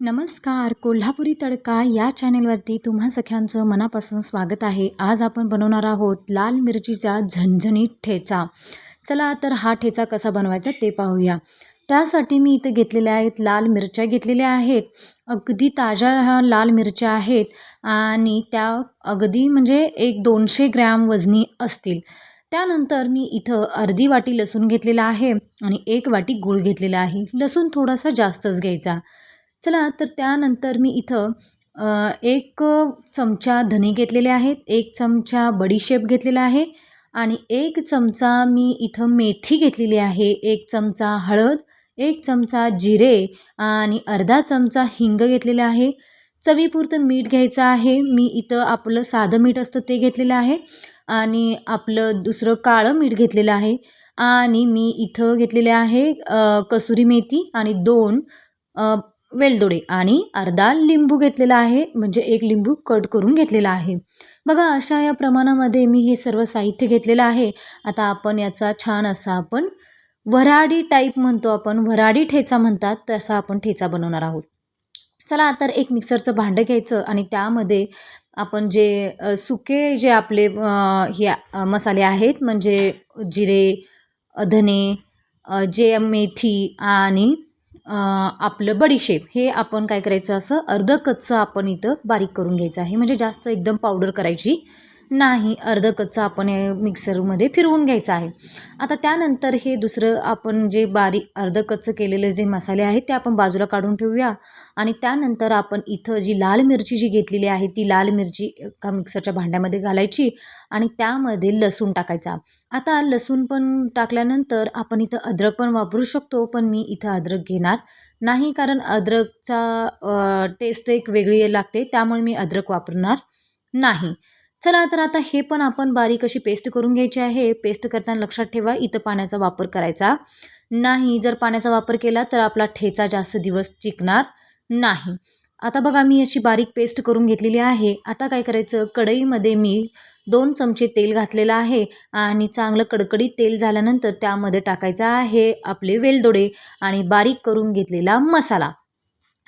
नमस्कार कोल्हापुरी तडका या चॅनेलवरती तुम्हा सख्यांचं मनापासून स्वागत आहे. आज आपण बनवणार आहोत लाल मिरचीचा झणझणीत ठेचा. चला तर हा ठेचा कसा बनवायचा ते पाहूया. त्यासाठी मी इथं घेतलेल्या आहेत लाल मिरच्या घेतलेल्या आहेत. अगदी ताज्या ह्या लाल मिरच्या आहेत आणि त्या अगदी म्हणजे एक दोनशे ग्रॅम वजनी असतील. त्यानंतर मी इथं अर्धी वाटी लसूण घेतलेला आहे आणि एक वाटी गूळ घेतलेला आहे. लसूण थोडासा जास्तच घ्यायचा. चला तर त्यानंतर मी इथं एक चमचा धने घेतलेले आहेत एक चमचा बडीशेप घेतलेला आहे आणि एक चमचा मी इथं मेथी घेतलेली आहे एक चमचा हळद एक चमचा जिरे आणि अर्धा चमचा हिंग घेतलेला आहे. चवीपुरतं मीठ घ्यायचं आहे मी इथं आपलं साधं मीठ असतं ते घेतलेलं आहे आणि आपलं दुसरं काळं मीठ घेतलेलं आहे आणि मी इथं घेतलेले आहे कसुरी मेथी आणि दोन वेलदोडे आणि अर्धा लिंबू घेतलेला आहे म्हणजे एक लिंबू कट करून घेतलेला आहे. बघा अशा या प्रमाणामध्ये मी हे सर्व साहित्य घेतलेलं आहे. आता आपण याचा छान असा आपण वऱ्हाडी टाईप म्हणतो आपण वऱ्हाडी ठेचा म्हणतात तसा आपण ठेचा बनवणार आहोत. चला तर एक मिक्सरचं भांडं घ्यायचं आणि त्यामध्ये आपण जे सुके जे आपले हे मसाले आहेत म्हणजे जिरे धने जे मेथी आणि आपलं बडीशेप हे आपण काय करायचं? असं अर्धं कच्चं आपण इथं बारीक करून घ्यायचं आहे. म्हणजे जास्त एकदम पावडर करायची नाही अर्धं कच्चा आपण हे मिक्सरमध्ये फिरवून घ्यायचं आहे. आता त्यानंतर हे दुसरं आपण जे बारीक अर्धं कच्चं केलेले जे मसाले आहेत ते आपण बाजूला काढून ठेवूया. आणि त्यानंतर आपण इथं जी लाल मिरची जी घेतलेली आहे ती लाल मिरची एका मिक्सरच्या भांड्यामध्ये घालायची आणि त्यामध्ये लसूण टाकायचा. आता लसूण पण टाकल्यानंतर आपण इथं अद्रक पण वापरू शकतो पण मी इथं अद्रक घेणार नाही कारण अद्रकचा टेस्ट एक वेगळी लागते त्यामुळे मी अद्रक वापरणार नाही. चला तर आता हे पण आपण बारीक अशी पेस्ट करून घ्यायची आहे. पेस्ट करताना लक्षात ठेवा इथं पाण्याचा वापर करायचा. नाही जर पाण्याचा वापर केला तर आपला ठेचा जास्त दिवस टिकणार नाही. आता बघा मी अशी बारीक पेस्ट करून घेतलेली आहे. आता काय करायचं? कढईमध्ये मी दोन चमचे तेल घातलेलं आहे आणि चांगलं कडकडीत तेल झाल्यानंतर त्यामध्ये टाकायचं आहे आपले वेलदोडे आणि बारीक करून घेतलेला मसाला.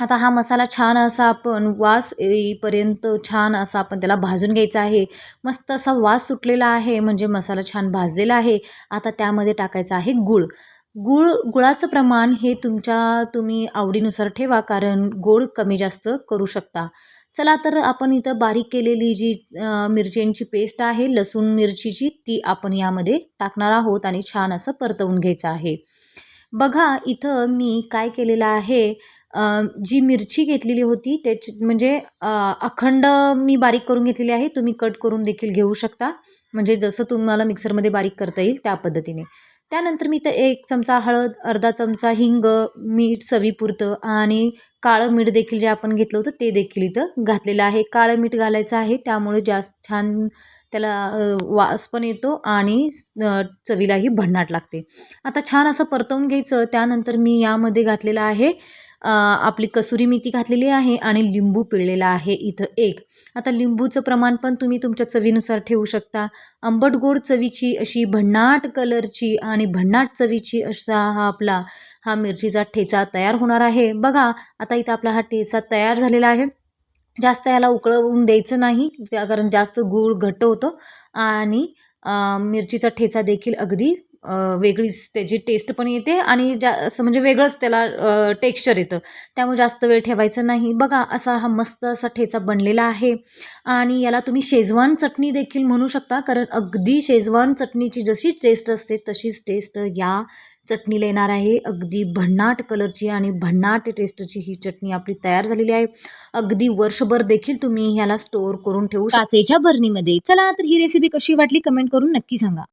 आता हा मसाला छान असा आपण वास येईपर्यंत छान असा आपण त्याला भाजून घ्यायचा आहे. मस्त असा वास सुटलेला आहे म्हणजे मसाला छान भाजलेला आहे. आता त्यामध्ये टाकायचं आहे गूळ. गूळ गुळाचं प्रमाण हे तुमच्या तुम्ही आवडीनुसार ठेवा कारण गोड कमी जास्त करू शकता. चला तर आपण इथं बारीक केलेली जी मिरच्यांची पेस्ट आहे लसूण मिरचीची ती आपण यामध्ये टाकणार आहोत आणि छान असं परतवून घ्यायचं आहे. बघा इथं मी काय केलेलं आहे. जी मिरची घेतलेली होती त्याची म्हणजे अखंड मी बारीक करून घेतलेली आहे. तुम्ही कट करून देखील घेऊ शकता. म्हणजे जसं तुम्हाला मिक्सरमध्ये बारीक करता येईल त्या पद्धतीने. त्यानंतर मी इथं एक चमचा हळद अर्धा चमचा हिंग मीठ चवीपुरतं आणि काळं मीठ देखील जे आपण घेतलं होतं ते देखील इथं घातलेलं आहे. काळं मीठ घालायचं आहे त्यामुळे जास्त छान त्याला वास पण येतो आणि चवीलाही भन्नाट लागते. आता छान असं परतवून घ्यायचं. त्यानंतर मी यामध्ये घातलेलं आहे आपली कसुरी मेथी घातलेली आहे आणि लिंबू पिळलेला आहे इथं एक. आता लिंबूचं प्रमाण पण तुम्ही तुमच्या चवीनुसार ठेवू शकता. आंबट गोड चवीची अशी भन्नाट कलरची आणि भन्नाट चवीची असा हा आपला हा मिरचीचा ठेचा तयार होणार आहे. बघा आता इथं आपला हा ठेचा तयार झालेला आहे. जास्त याला उकळवून द्यायचं नाही कारण जास्त गूळ घट्ट होतो. आणि मिरचीचा ठेचा देखील अगदी वेगळीच त्याची टेस्ट पण येते आणि जा असं म्हणजे वेगळंच त्याला टेक्स्चर येतं. त्यामुळे जास्त वेळ ठेवायचं नाही. बघा असा हा मस्त असा ठेचा बनलेला आहे. आणि याला तुम्ही शेजवान चटणी देखील म्हणू शकता. कारण अगदी शेजवान चटणीची जशी टेस्ट असते तशीच टेस्ट या चटणीला येणार आहे. अगदी भन्नाट कलरची आणि भन्नाट टेस्टची ही चटणी आपली तयार झालेली आहे. अगदी वर्षभर देखील तुम्ही ह्याला स्टोअर करून ठेवू काचेच्या बरणीमध्ये. चला तर ही रेसिपी कशी वाटली कमेंट करून नक्की सांगा.